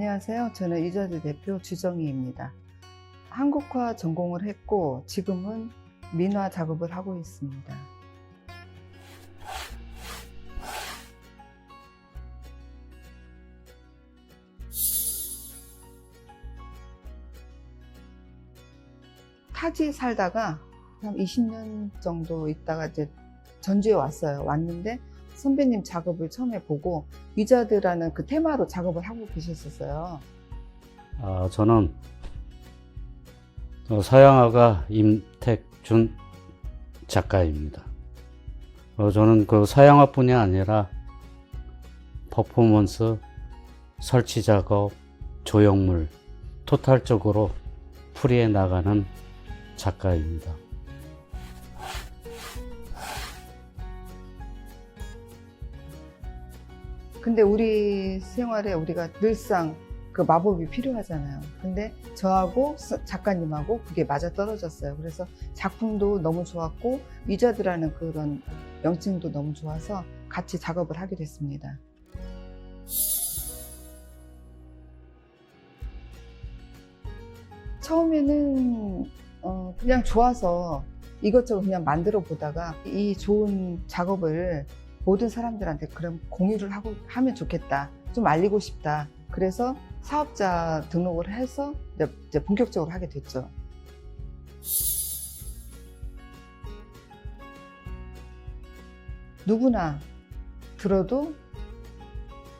안녕하세요. 저는 유자재 대표 주정희입니다. 한국화 전공을 했고 지금은 민화 작업을 하고 있습니다. 타지 살다가 한 20년 정도 있다가 이제 전주에 왔어요. 왔는데 선배님 작업을 처음에 보고 위자드라는 그 테마로 작업을 하고 계셨었어요. 아, 저는 어, 서양화가 임택준 작가입니다. 어, 저는 그 서양화뿐이 아니라 퍼포먼스, 설치 작업, 조형물 토탈적으로 풀이해 나가는 작가입니다. 근데 우리 생활에 우리가 늘상 그 마법이 필요하잖아요. 근데 저하고 서- 작가님하고 그게 맞아 떨어졌어요. 그래서 작품도 너무 좋았고 위자드라는 그런 명칭도 너무 좋아서 같이 작업을 하게 됐습니다. 처음에는 어, 그냥 좋아서 이것저것 그냥 만들어 보다가 이 좋은 작업을 모든 사람들한테 그럼 공유를 하고 하면 좋겠다. 좀 알리고 싶다. 그래서 사업자 등록을 해서 이제 본격적으로 하게 됐죠. 누구나 들어도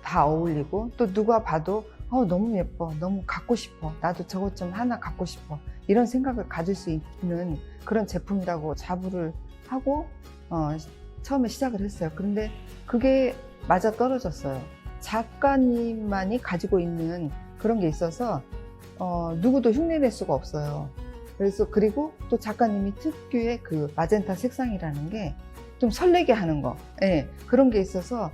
다 어울리고 또 누가 봐도 어, 너무 예뻐, 너무 갖고 싶어, 나도 저것 좀 하나 갖고 싶어 이런 생각을 가질 수 있는 그런 제품이라고 자부를 하고 어, 처음에 시작을 했어요. 그런데 그게 맞아 떨어졌어요. 작가님만이 가지고 있는 그런 게 있어서 어, 누구도 흉내낼 수가 없어요. 그래서 그리고 또 작가님이 특유의 그 마젠타 색상이라는 게 좀 설레게 하는 거, 예, 그런 게 있어서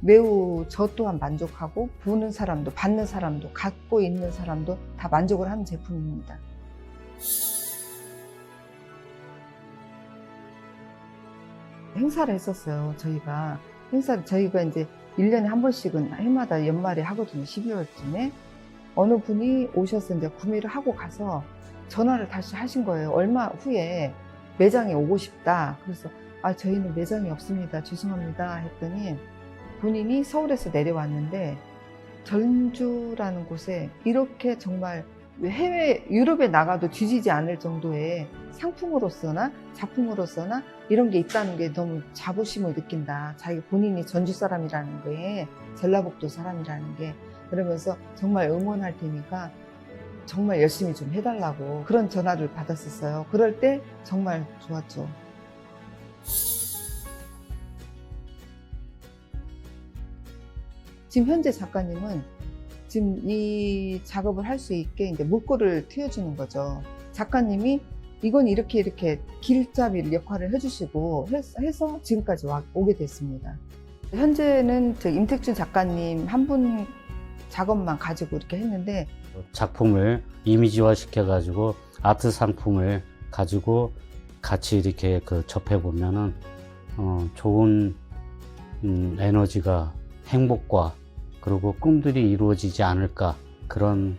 매우 저 또한 만족하고 보는 사람도 받는 사람도 갖고 있는 사람도 다 만족을 하는 제품입니다. 행사를 했었어요. 저희가 행사 저희가 이제 1년에 한 번씩은 해마다 연말에 하거든요. 12월쯤에 어느 분이 오셨는데 구매를 하고 가서 전화를 다시 하신 거예요. 얼마 후에 매장에 오고 싶다. 그래서 아 저희는 매장이 없습니다. 죄송합니다. 했더니 본인이 서울에서 내려왔는데 전주라는 곳에 이렇게 정말 해외 유럽에 나가도 뒤지지 않을 정도의 상품으로서나 작품으로서나 이런 게 있다는 게 너무 자부심을 느낀다. 자기 본인이 전주 사람이라는 게 전라북도 사람이라는 게 그러면서 정말 응원할 테니까 정말 열심히 좀 해달라고 그런 전화를 받았었어요. 그럴 때 정말 좋았죠. 지금 현재 작가님은 지금 이 작업을 할 수 있게 이제 물꼬를 트여주는 거죠. 작가님이 이건 이렇게 이렇게 길잡이 역할을 해주시고 해- 해서 지금까지 와, 오게 됐습니다. 현재는 저 임택준 작가님 한 분 작업만 가지고 이렇게 했는데 작품을 이미지화 시켜가지고 아트 상품을 가지고 같이 이렇게 그 접해 보면은 어, 좋은 음, 에너지가 행복과 그리고 꿈들이 이루어지지 않을까 그런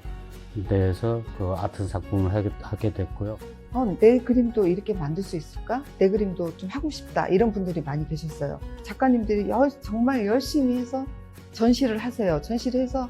데에서 그 아트 작품을 하게, 하게 됐고요. 어, 내 그림도 이렇게 만들 수 있을까? 내 그림도 좀 하고 싶다. 이런 분들이 많이 계셨어요. 작가님들이 열- 정말 열심히 해서 전시를 하세요. 전시를 해서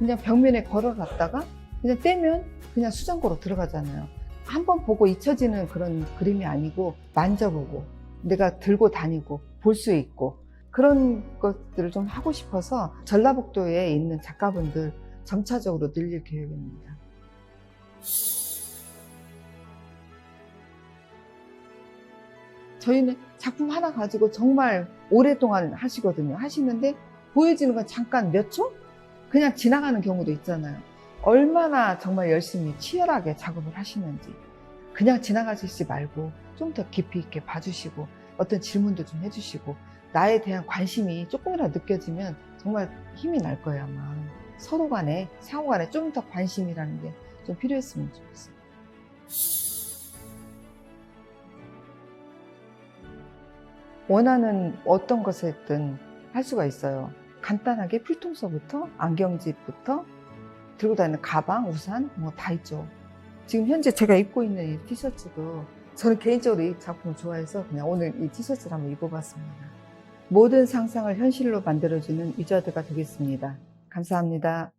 그냥 벽면에 걸어놨다가 그냥 떼면 그냥 수정고로 들어가잖아요. 한번 보고 잊혀지는 그런 그림이 아니고 만져보고 내가 들고 다니고 볼 수 있고 그런 것들을 좀 하고 싶어서 전라북도에 있는 작가분들 점차적으로 늘릴 계획입니다. 저희는 작품 하나 가지고 정말 오랫동안 하시거든요. 하시는데 보여지는 건 잠깐 몇 초? 그냥 지나가는 경우도 있잖아요. 얼마나 정말 열심히 치열하게 작업을 하시는지. 그냥 지나가시지 말고 좀 더 깊이 있게 봐주시고 어떤 질문도 좀 해주시고 나에 대한 관심이 조금이라도 느껴지면 정말 힘이 날 거예요 아마 서로 간에 상호 간에 좀 더 관심이라는 게 좀 필요했으면 좋겠어요. 원하는 어떤 것이든 할 수가 있어요. 간단하게 필통서부터 안경집부터 들고 다니는 가방, 우산 뭐 다 있죠. 지금 현재 제가 입고 있는 이 티셔츠도 저는 개인적으로 이 작품을 좋아해서 그냥 오늘 이 티셔츠를 한번 입어봤습니다. 모든 상상을 현실로 만들어주는 위자드가 되겠습니다. 감사합니다.